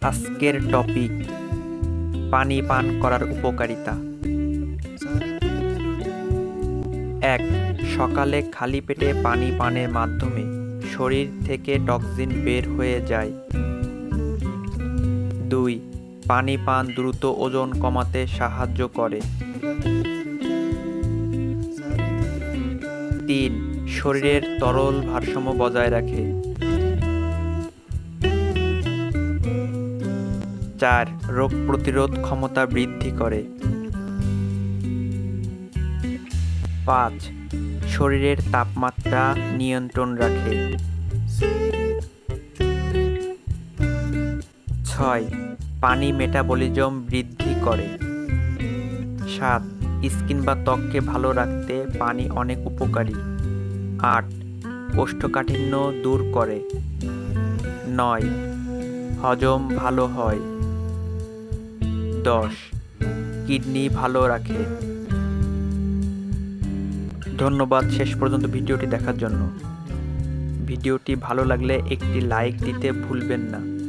আজকের টপিক পানি পান করার উপকারিতা। এক, সকালে খালি পেটে পানি পানের মাধ্যমে শরীর থেকে টক্সিন বের হয়ে যায়। দুই, পানি পান দ্রুত ওজন কমাতে সাহায্য করে। তিন, শরীরের তরল ভারসাম্য বজায় রাখে। চার রোগ প্রতিরোধ ক্ষমতা বৃদ্ধি করে। পাঁচ, শরীরের তাপমাত্রা নিয়ন্ত্রণ রাখে। ছয়, পানি মেটাবলিজম বৃদ্ধি করে। সাত, স্কিন বা ত্বককে ভালো রাখতে পানি অনেক উপকারী। আট, কোষ্ঠকাঠিন্য দূর করে। নয়, হজম ভালো হয়। দশ। কিডনি ভালো রাখে। ধন্যবাদ শেষ পর্যন্ত ভিডিওটি দেখার জন্য। ভিডিওটি ভালো লাগলে একটি লাইক দিতে ভুলবেন না।